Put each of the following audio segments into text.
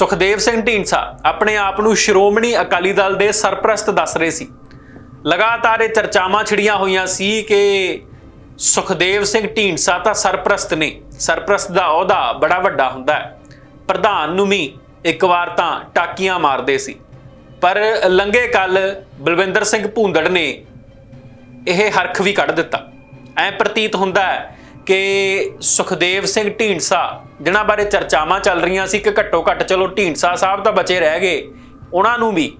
ਸੁਖਦੇਵ ਸਿੰਘ ਢੀਂਡਸਾ ਆਪਣੇ ਆਪ ਨੂੰ ਸ਼੍ਰੋਮਣੀ ਅਕਾਲੀ ਦਲ ਦੇ ਸਰਪ੍ਰਸਤ ਦੱਸ ਰਹੇ ਸੀ। ਲਗਾਤਾਰ ਇਹ ਚਰਚਾਵਾਂ ਛਿੜੀਆਂ ਹੋਈਆਂ ਸੀ ਕਿ ਸੁਖਦੇਵ ਸਿੰਘ ਢੀਂਡਸਾ ਤਾਂ ਸਰਪ੍ਰਸਤ ਨੇ। ਸਰਪ੍ਰਸਤ ਦਾ ਅਹੁਦਾ ਬੜਾ ਵੱਡਾ ਹੁੰਦਾ ਹੈ। ਪ੍ਰਧਾਨ ਨੂੰ ਵੀ ਇੱਕ ਵਾਰ ਤਾਂ ਟਾਕੀਆਂ ਮਾਰਦੇ ਸੀ। ਪਰ ਲੰਗੇ ਕੱਲ ਬਲਵਿੰਦਰ ਸਿੰਘ ਭੂੰਦੜ ਨੇ ਇਹ ਹਰਖ ਵੀ ਕੱਢ ਦਿੱਤਾ। ਐ ਪ੍ਰਤੀਤ ਹੁੰਦਾ ਹੈ ਕਿ ਸੁਖਦੇਵ ਸਿੰਘ ਢੀਂਡਸਾ, ਜਿਨ੍ਹਾਂ ਬਾਰੇ ਚਰਚਾਵਾਂ ਚੱਲ ਰਹੀਆਂ ਸੀ ਕਿ ਘੱਟੋ ਘੱਟ ਚਲੋ ਢੀਂਡਸਾ ਸਾਹਿਬ ਤਾਂ ਬਚੇ ਰਹਿ ਗਏ, ਉਹਨਾਂ ਨੂੰ ਵੀ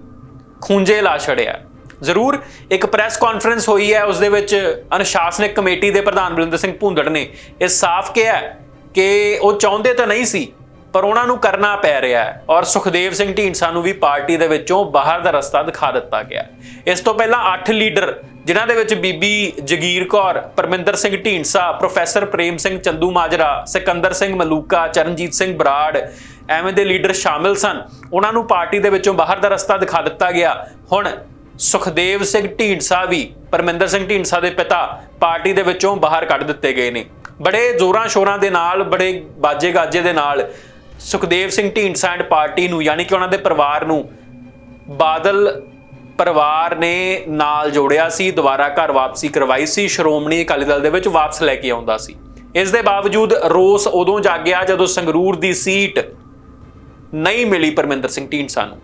ਖੂੰਜੇ ਲਾ ਛੜਿਆ ਜ਼ਰੂਰ ਇੱਕ ਪ੍ਰੈਸ ਕਾਨਫਰੰਸ ਹੋਈ ਹੈ, ਉਸ ਦੇ ਵਿੱਚ ਅਨੁਸ਼ਾਸਨਿਕ ਕਮੇਟੀ ਦੇ ਪ੍ਰਧਾਨ ਬਲਵਿੰਦਰ ਸਿੰਘ ਭੁੰਦੜ ਨੇ। ਇਹ ਸਾਫ਼ ਕਿਹਾ ਕਿ ਉਹ ਚਾਹੁੰਦੇ ਤਾਂ ਨਹੀਂ ਸੀ ਪਰ ਉਹਨਾਂ ਨੂੰ ਕਰਨਾ ਪੈ ਰਿਹਾ ਹੈ ਔਰ ਸੁਖਦੇਵ ਸਿੰਘ ਢੀਂਡਸਾ ਨੂੰ ਵੀ ਪਾਰਟੀ ਦੇ ਵਿੱਚੋਂ ਬਾਹਰ ਦਾ ਰਸਤਾ ਦਿਖਾ ਦਿੱਤਾ ਗਿਆ ਇਸ ਤੋਂ ਪਹਿਲਾਂ 8 ਲੀਡਰ, ਜਿਨ੍ਹਾਂ ਦੇ ਵਿੱਚ ਬੀਬੀ ਜਗੀਰ ਕੌਰ, ਪਰਮਿੰਦਰ ਸਿੰਘ ਢੀਂਡਸਾ, ਪ੍ਰੋਫੈਸਰ ਪ੍ਰੇਮ ਸਿੰਘ ਚੰਦੂ ਮਾਜਰਾ, ਸਿਕੰਦਰ ਸਿੰਘ ਮਲੂਕਾ, ਚਰਨਜੀਤ ਸਿੰਘ ਬਰਾੜ ਐਵੇਂ ਦੇ ਲੀਡਰ ਸ਼ਾਮਿਲ ਸਨ। ਉਹਨਾਂ ਨੂੰ ਪਾਰਟੀ ਦੇ ਵਿੱਚੋਂ ਬਾਹਰ ਦਾ ਰਸਤਾ ਦਿਖਾ ਦਿੱਤਾ ਗਿਆ। ਹੁਣ ਸੁਖਦੇਵ ਸਿੰਘ ਢੀਂਡਸਾ ਵੀ ਪਰਮਿੰਦਰ ਸਿੰਘ ਢੀਂਡਸਾ ਦੇ ਪਿਤਾ ਪਾਰਟੀ ਦੇ ਵਿੱਚੋਂ ਬਾਹਰ ਕੱਢ ਦਿੱਤੇ ਗਏ ਨੇ। ਬੜੇ ਜ਼ੋਰਾਂ ਸ਼ੋਰਾਂ ਦੇ ਨਾਲ, ਬੜੇ ਬਾਜੇ ਗਾਜੇ ਦੇ ਨਾਲ ਸੁਖਦੇਵ ਸਿੰਘ ਢੀਂਡਸਾ ਐਂਡ ਪਾਰਟੀ ਨੂੰ, ਯਾਨੀ ਕਿ ਉਹਨਾਂ ਦੇ ਪਰਿਵਾਰ ਨੂੰ, ਬਾਦਲ ਪਰਿਵਾਰ ਨੇ ਨਾਲ ਜੋੜਿਆ ਸੀ, ਦੁਬਾਰਾ ਘਰ ਵਾਪਸੀ ਕਰਵਾਈ ਸੀ, ਸ਼੍ਰੋਮਣੀ ਅਕਾਲੀ ਦਲ ਦੇ ਵਿੱਚ ਵਾਪਸ ਲੈ ਕੇ ਆਉਂਦਾ ਸੀ। ਇਸ ਦੇ ਬਾਵਜੂਦ ਰੋਸ ਉਦੋਂ ਜਾਗਿਆ ਜਦੋਂ ਸੰਗਰੂਰ ਦੀ ਸੀਟ ਨਹੀਂ ਮਿਲੀ ਪਰਮਿੰਦਰ ਸਿੰਘ ਢੀਂਡਸਾ ਨੂੰ।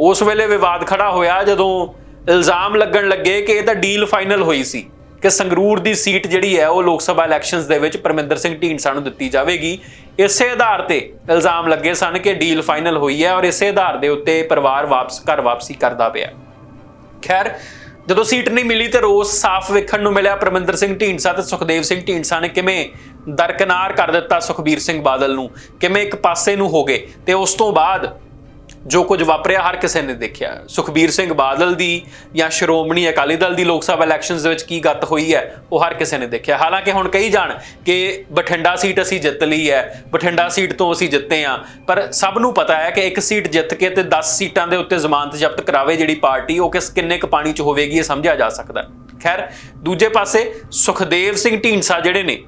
ਉਸ ਵੇਲੇ ਵਿਵਾਦ ਖੜਾ ਹੋਇਆ ਜਦੋਂ ਇਲਜ਼ਾਮ ਲੱਗਣ ਲੱਗੇ ਕਿ ਇਹ ਤਾਂ ਡੀਲ ਫਾਈਨਲ ਹੋਈ ਸੀ ਕਿ ਸੰਗਰੂਰ ਦੀ ਸੀਟ ਜਿਹੜੀ ਹੈ ਉਹ ਲੋਕ ਸਭਾ ਇਲੈਕਸ਼ਨਸ ਦੇ ਵਿੱਚ ਪਰਮਿੰਦਰ ਸਿੰਘ ਢੀਂਡਸਾ ਨੂੰ ਦਿੱਤੀ ਜਾਵੇਗੀ। ਇਸੇ ਆਧਾਰ ਤੇ ਇਲਜ਼ਾਮ ਲੱਗੇ ਸਨ ਕਿ ਡੀਲ ਫਾਈਨਲ ਹੋਈ ਹੈ ਔਰ ਇਸੇ ਆਧਾਰ ਦੇ ਉੱਤੇ ਪਰਿਵਾਰ ਵਾਪਸ, ਘਰ ਵਾਪਸੀ ਕਰਦਾ ਪਿਆ। ਖੈਰ, ਜਦੋਂ ਸੀਟ ਨਹੀਂ ਮਿਲੀ ਤੇ ਰੋਸ ਸਾਫ਼ ਵੇਖਣ ਨੂੰ ਮਿਲਿਆ, ਪਰਮਿੰਦਰ ਸਿੰਘ ਢੀਂਡਸਾ ਤੇ ਸੁਖਦੇਵ ਸਿੰਘ ਢੀਂਡਸਾ ਨੇ ਕਿਵੇਂ ਦਰਕਨਾਰ ਕਰ ਦਿੱਤਾ ਸੁਖਬੀਰ ਸਿੰਘ ਬਾਦਲ ਨੂੰ, ਕਿਵੇਂ ਇੱਕ ਪਾਸੇ ਨੂੰ ਹੋ ਗਏ ਤੇ ਉਸ ਤੋਂ ਬਾਅਦ ਜੋ ਕੁਝ ਵਾਪਰਿਆ, ਹਰ ਕਿਸੇ ਨੇ ਦੇਖਿਆ। ਸੁਖਬੀਰ ਸਿੰਘ ਬਾਦਲ ਦੀ ਜਾਂ ਸ਼੍ਰੋਮਣੀ ਅਕਾਲੀ ਦਲ ਦੀ ਲੋਕ ਸਭਾ ਇਲੈਕਸ਼ਨਸ ਦੇ ਵਿੱਚ ਕੀ ਗੱਤ ਹੋਈ ਹੈ, ਉਹ ਹਰ ਕਿਸੇ ਨੇ ਦੇਖਿਆ। ਹਾਲਾਂਕਿ ਹੁਣ ਕਈ ਜਾਣ ਕਿ ਬਠਿੰਡਾ ਸੀਟ ਅਸੀਂ ਜਿੱਤ ਲਈ ਹੈ, ਬਠਿੰਡਾ ਸੀਟ ਤੋਂ ਅਸੀਂ ਜਿੱਤੇ ਆ ਪਰ ਸਭ ਨੂੰ ਪਤਾ ਹੈ ਕਿ ਇੱਕ ਸੀਟ ਜਿੱਤ ਕੇ ਤੇ 10 ਸੀਟਾਂ ਦੇ ਉੱਤੇ ਜ਼ਮਾਨਤ ਜ਼ਬਤ ਕਰਾਵੇ ਜਿਹੜੀ ਪਾਰਟੀ, ਉਹ ਕਿਸ ਕਿੰਨੇ ਕੁ ਪਾਣੀ 'ਚ ਹੋਵੇਗੀ, ਇਹ ਸਮਝਿਆ ਜਾ ਸਕਦਾ ਖੈਰ, ਦੂਜੇ ਪਾਸੇ ਸੁਖਦੇਵ ਸਿੰਘ ਢੀਂਡਸਾ ਜਿਹੜੇ ਨੇ,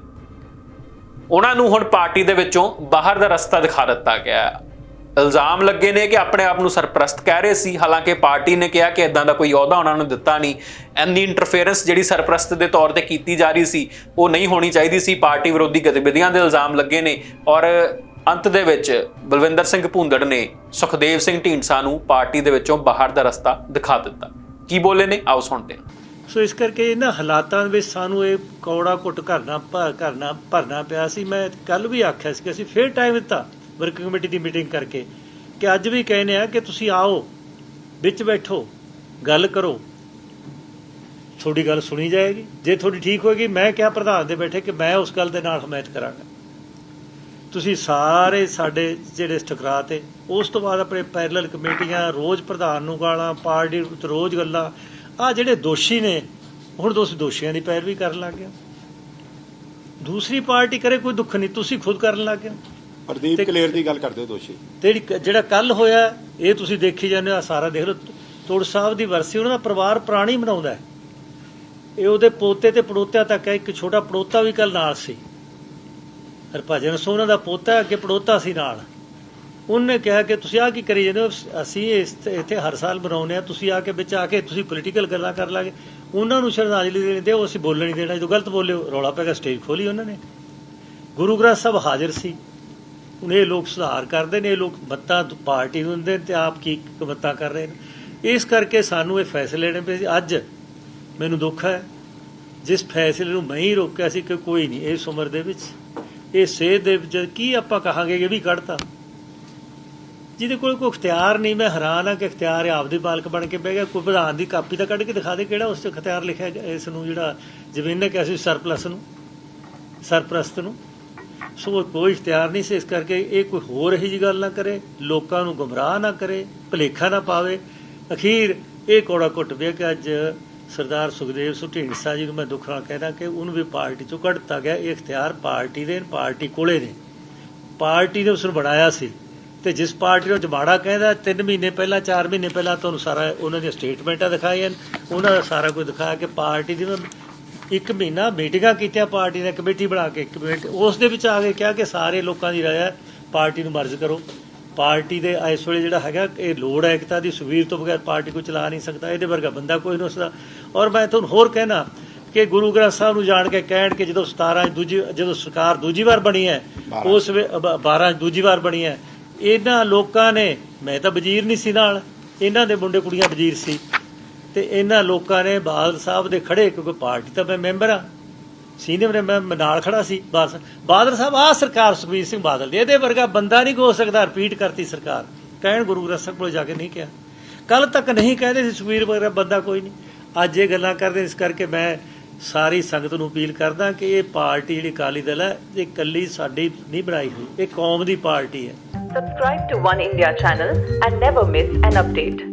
ਉਹਨਾਂ ਨੂੰ ਹੁਣ ਪਾਰਟੀ ਦੇ ਵਿੱਚੋਂ ਬਾਹਰ ਦਾ ਰਸਤਾ ਦਿਖਾ ਦਿੱਤਾ ਗਿਆ ਇਲਜ਼ਾਮ ਲੱਗੇ ਨੇ ਕਿ ਆਪਣੇ ਆਪ ਨੂੰ ਸਰਪ੍ਰਸਤ ਕਹਿ ਰਹੇ ਸੀ। ਹਾਲਾਂਕਿ ਪਾਰਟੀ ਨੇ ਕਿਹਾ ਕਿ ਇਦਾਂ ਦਾ ਕੋਈ ਅਹੁਦਾ ਉਹਨਾਂ ਨੂੰ ਦਿੱਤਾ ਨਹੀਂ। ਐਨੀ ਇੰਟਰਫੇਰੈਂਸ ਜਿਹੜੀ ਸਰਪ੍ਰਸਤ ਦੇ ਤੌਰ ਤੇ ਕੀਤੀ ਜਾ ਰਹੀ ਸੀ, ਉਹ ਨਹੀਂ ਹੋਣੀ ਚਾਹੀਦੀ ਸੀ। ਪਾਰਟੀ ਵਿਰੋਧੀ ਗਤੀਵਿਧੀਆਂ ਦੇ ਇਲਜ਼ਾਮ ਲੱਗੇ ਨੇ ਔਰ ਅੰਤ ਦੇ ਵਿੱਚ ਬਲਵਿੰਦਰ ਸਿੰਘ ਭੁੰਦੜ ਨੇ ਸੁਖਦੇਵ ਸਿੰਘ ਢੀਂਡਸਾ ਨੂੰ ਪਾਰਟੀ ਦੇ ਵਿੱਚੋਂ ਬਾਹਰ ਦਾ ਰਸਤਾ ਦਿਖਾ ਦਿੱਤਾ। ਕੀ ਬੋਲੇ ਨੇ? ਆਓ ਸੁਣਦੇ ਹਾਂ। ਸੋ ਇਸ ਕਰਕੇ ਇਹਨਾਂ ਹਾਲਾਤਾਂ ਵਿੱਚ ਸਾਨੂੰ ਇਹ ਕੌੜਾ ਕੁੱਟ ਕਰਨਾ, ਭਾ- ਕਰਨਾ, ਭਰਨਾ ਪਿਆ ਸੀ। ਮੈਂ ਕੱਲ ਵੀ ਆਖਿਆ ਸੀ ਕਿ ਅਸੀਂ ਫੇਰ ਟਾਈਮ ਦਿੱਤਾ। ਵਰਕਿੰਗ ਕਮੇਟੀ ਦੀ ਮੀਟਿੰਗ ਕਰਕੇ ਕਿ ਅੱਜ ਵੀ ਕਹਿੰਦੇ ਆ ਕਿ ਤੁਸੀਂ ਆਓ, ਵਿੱਚ ਬੈਠੋ, ਗੱਲ ਕਰੋ। ਤੁਹਾਡੀ ਗੱਲ ਸੁਣੀ ਜਾਏਗੀ। ਜੇ ਤੁਹਾਡੀ ਠੀਕ ਹੋਏਗੀ, ਮੈਂ ਕਿਹਾ ਪ੍ਰਧਾਨ ਦੇ ਬੈਠੇ ਕਿ ਮੈਂ ਉਸ ਗੱਲ ਦੇ ਨਾਲ ਹਮਾਇਤ ਕਰਾਂਗਾ। ਤੁਸੀਂ ਸਾਰੇ ਸਾਡੇ ਜਿਹੜੇ ਟਕਰਾਅ ਤੇ, ਉਸ ਤੋਂ ਬਾਅਦ ਆਪਣੇ ਪੈਰਲਲ ਕਮੇਟੀਆਂ, ਰੋਜ਼ ਪ੍ਰਧਾਨ ਨੂੰ ਗਾਲਾਂ, ਪਾਰਟੀ ਨੂੰ ਰੋਜ਼ ਗੱਲਾਂ ਆ ਜਿਹੜੇ ਦੋਸ਼ੀ ਨੇ, ਹੁਣ ਤੁਸੀਂ ਦੋਸ਼ੀਆਂ ਦੀ ਪੈਰਵੀ ਕਰਨ ਲੱਗ ਗਏ ਦੂਸਰੀ ਪਾਰਟੀ ਕਰੇ, ਕੋਈ ਦੁੱਖ ਨਹੀਂ, ਤੁਸੀਂ ਖੁਦ ਕਰਨ ਲੱਗ ਗਏ ਪ੍ਰਦੀਪ ਕਲੇਰ ਦੀ ਗੱਲ ਕਰਦੇ ਹੋ ਦੋਸ਼ੀ। ਤੇ ਜਿਹੜੀ ਕੱਲ ਹੋਇਆ ਇਹ ਤੁਸੀਂ ਦੇਖੀ ਜਾਂਦੇ ਆ ਸਾਰਾ ਦੇਖ ਲਓ। ਤੋੜ ਸਾਹਿਬ ਦੀ ਵਰਸੀ ਉਹਨਾਂ ਦਾ ਪਰਿਵਾਰ ਪ੍ਰਾਣੀ ਮਨਾਉਂਦਾ ਹੈ। ਇਹ ਉਹਦੇ ਪੋਤੇ ਤੇ ਪੜੋਤਿਆਂ ਤੱਕ ਹੈ ਇੱਕ ਛੋਟਾ ਪੜੋਤਾ ਵੀ ਕੱਲ ਨਾਲ ਸੀ। ਹਰਭਜਨ ਸੋਨਾ ਦਾ ਪੋਤਾ ਅੱਗੇ ਪੜੋਤਾ ਸੀ ਨਾਲ। ਉਹਨੇ ਕਿਹਾ ਕਿ ਤੁਸੀਂ ਆ ਕੀ ਕਰੀ ਜਾਂਦੇ ਹੋ? ਅਸੀਂ ਇਸ ਇੱਥੇ ਹਰ ਸਾਲ ਬਣਾਉਂਦੇ ਆ ਤੁਸੀਂ ਆ ਕੇ ਵਿੱਚ ਆ ਕੇ ਤੁਸੀਂ ਪੋਲੀਟੀਕਲ ਗੱਲਾਂ ਕਰ ਲਾਗੇ। ਉਹਨਾਂ ਨੂੰ ਸ਼ਰਧਾਂਜਲੀ ਦੇਣੀ ਤੇ ਉਹ ਅਸੀਂ ਬੋਲਣ ਨਹੀਂ ਦੇਣਾ। ਜਦੋਂ ਗਲਤ ਬੋਲੇ ਰੌਲਾ ਪੈ ਗਿਆ ਸਟੇਜ ਖੋਲੀ ਉਹਨਾਂ ਨੇ। ਗੁਰੂ ਗ੍ਰੰਥ ਸਾਹਿਬ ਹਾਜ਼ਰ ਸੀ। ਹੁਣ ਇਹ ਲੋਕ ਸੁਧਾਰ ਕਰਦੇ ਨੇ, ਇਹ ਲੋਕ ਬੱਤਾ ਪਾਰਟੀ ਨੂੰ ਦਿੰਦੇ ਨੇ ਤੇ ਆਪ ਕੀ ਬੱਤਾ ਕਰ ਰਹੇ ਨੇ। ਇਸ ਕਰਕੇ ਸਾਨੂੰ ਇਹ ਫੈਸਲੇ ਲੈਣੇ ਪਏ ਅੱਜ ਮੈਨੂੰ ਦੁੱਖ ਹੈ, ਜਿਸ ਫੈਸਲੇ ਨੂੰ ਮੈਂ ਹੀ ਰੋਕਿਆ ਸੀ ਕਿ ਕੋਈ ਨਹੀਂ, ਇਸ ਉਮਰ ਦੇ ਵਿੱਚ ਇਹ ਸੇਧ ਦੇ ਵਿੱਚ ਕੀ ਆਪਾਂ ਕਹਾਂਗੇ ਕਿ ਵੀ ਕੱਢਤਾ। ਜਿਹਦੇ ਕੋਲ ਕੋਈ ਇਖਤਿਆਰ ਨਹੀਂ, ਮੈਂ ਹੈਰਾਨ ਆ ਕਿ ਇਖਤਿਆਰ ਹੈ ਆਪਦੇ ਬਾਲਕ ਬਣ ਕੇ ਬਹਿ ਗਿਆ। ਕੋਈ ਵਿਧਾਨ ਦੀ ਕਾਪੀ ਤਾਂ ਕੱਢ ਕੇ ਦਿਖਾ ਦੇ ਕਿਹੜਾ ਉਸ 'ਚ ਇਖਤਿਆਰ ਲਿਖਿਆ ਗਿਆ, ਇਸ ਨੂੰ ਜਿਹੜਾ ਜ਼ਮੀਨ ਨੇ ਕਿਹਾ ਸੀ ਸਰਪਲਸ ਨੂੰ, ਸਰਪ੍ਰਸਤ ਨੂੰ। ਸੋ ਕੋਈ ਇਖਤਿਆਰ ਨਹੀਂ ਸੀ, ਇਸ ਕਰਕੇ ਇਹ ਕੋਈ ਹੋਰ ਇਹੀ ਜੀ ਗੱਲ ਨਾ ਕਰੇ, ਲੋਕਾਂ ਨੂੰ ਗੁੰਮਰਾਹ ਨਾ ਕਰੇ, ਭਲੇਖਾ ਨਾ ਪਾਵੇ। ਅਖੀਰ ਇਹ ਕੋੜਾ ਘੁੱਟ ਪਿਆ ਕਿ ਅੱਜ ਸਰਦਾਰ ਸੁਖਦੇਵ ਸਿੰਘ ਢੀਂਡਸਾ ਜੀ ਨੂੰ ਮੈਂ ਦੁੱਖ ਨਾਲ ਕਹਿਣਾ ਕਿ ਉਹਨੂੰ ਵੀ ਪਾਰਟੀ ਚੋਂ ਕੱਢ ਦਿੱਤਾ ਗਿਆ, ਇਹ ਇਖਤਿਆਰ ਪਾਰਟੀ ਦੇ ਪਾਰਟੀ ਕੋਲੇ ਨੇ। ਪਾਰਟੀ ਨੇ ਉਸ ਨੂੰ ਬਣਾਇਆ ਸੀ ਤੇ ਜਿਸ ਪਾਰਟੀ ਨੂੰ ਜਮਾੜਾ ਕਹਿੰਦਾ 3 ਮਹੀਨੇ ਪਹਿਲਾਂ 4 ਮਹੀਨੇ ਪਹਿਲਾਂ ਤੁਹਾਨੂੰ ਸਾਰਾ ਉਹਨਾਂ ਦੀਆਂ ਸਟੇਟਮੈਂਟਾਂ ਦਿਖਾਈਆਂ ਉਹਨਾਂ ਦਾ ਸਾਰਾ ਕੁਝ ਦਿਖਾਇਆ ਕਿ ਪਾਰਟੀ ਦੀ ਮੈਂ ਇੱਕ ਮਹੀਨਾ ਮੀਟਿੰਗਾਂ ਕੀਤੀਆਂ ਪਾਰਟੀ ਨੇ ਕਮੇਟੀ ਬਣਾ ਕੇ ਕਮੇਟੀ ਉਸ ਦੇ ਵਿੱਚ ਆ ਕੇ ਕਿਹਾ ਕਿ ਸਾਰੇ ਲੋਕਾਂ ਦੀ ਰਾਏ ਹੈ ਪਾਰਟੀ ਨੂੰ ਮਰਜ਼ ਕਰੋ। ਪਾਰਟੀ ਦੇ ਇਸ ਵੇਲੇ ਜਿਹੜਾ ਹੈਗਾ ਇਹ ਲੋੜ ਹੈ ਏਕਤਾ ਦੀ ਸੁਵੀਰ ਤੋਂ ਬਗੈਰ ਪਾਰਟੀ ਕੋਈ ਚਲਾ ਨਹੀਂ ਸਕਦਾ ਇਹਦੇ ਵਰਗਾ ਬੰਦਾ ਕੋਈ ਨਹੀਂ ਸਕਦਾ। ਔਰ ਮੈਂ ਤੁਹਾਨੂੰ ਹੋਰ ਕਹਿਣਾ ਕਿ ਗੁਰੂ ਗ੍ਰੰਥ ਸਾਹਿਬ ਨੂੰ ਜਾਣ ਕੇ ਕਹਿਣ ਕਿ ਜਦੋਂ 17 'ਚ ਦੂਜੀ ਜਦੋਂ ਸਰਕਾਰ ਦੂਜੀ ਵਾਰ ਬਣੀ ਹੈ ਉਸ ਵੇ 12 'ਚ ਦੂਜੀ ਵਾਰ ਬਣੀ ਹੈ ਇਹਨਾਂ ਲੋਕਾਂ ਨੇ ਮੈਂ ਤਾਂ ਵਜ਼ੀਰ ਨਹੀਂ ਸੀ ਨਾਲ ਇਹਨਾਂ ਦੇ ਮੁੰਡੇ ਕੁੜੀਆਂ ਵਜ਼ੀਰ ਸੀ। ਤੇ ਇਹਨਾਂ ਲੋਕਾਂ ਨੇ ਬਾਦਲ ਸਾਹਿਬ ਦੇ ਖੜੇ ਕਿਉਂਕਿ ਪਾਰਟੀ ਤਾਂ ਮੈਂ ਮੈਂਬਰ ਆ ਸੀਨੀਅਰ ਮੈਂ ਮੈਂ ਨਾਲ ਖੜਾ ਸੀ, ਬਸ। ਬਾਦਲ ਸਾਹਿਬ ਆ ਸਰਕਾਰ ਸੁਖਬੀਰ ਸਿੰਘ ਬਾਦਲ ਦੀ ਇਹਦੇ ਵਰਗਾ ਬੰਦਾ ਨਹੀਂ ਹੋ ਸਕਦਾ ਰਿਪੀਟ ਕਰਤੀ ਸਰਕਾਰ। ਕਹਿਣ ਗੁਰੂ ਗ੍ਰੰਥ ਸਾਹਿਬ ਕੋਲ ਜਾ ਕੇ ਨਹੀਂ ਕਿਹਾ। ਕੱਲ ਤੱਕ ਨਹੀਂ ਕਹਿੰਦੇ ਸੀ ਸੁਖਬੀਰ ਵਰਗਾ ਬੰਦਾ ਕੋਈ ਨਹੀਂ। ਅੱਜ ਇਹ ਗੱਲਾਂ ਕਰਦੇ ਇਸ ਕਰਕੇ ਮੈਂ ਸਾਰੀ ਸੰਗਤ ਨੂੰ ਅਪੀਲ ਕਰਦਾ ਕਿ ਇਹ ਪਾਰਟੀ ਜਿਹੜੀ ਅਕਾਲੀ ਦਲ ਹੈ, ਇਹ ਇਕੱਲੀ ਸਾਡੀ ਨਹੀਂ ਬਣਾਈ ਹੋਈ। ਇਹ ਕੌਮ ਦੀ ਪਾਰਟੀ ਹੈ। Subscribe to One India channel and never miss an update.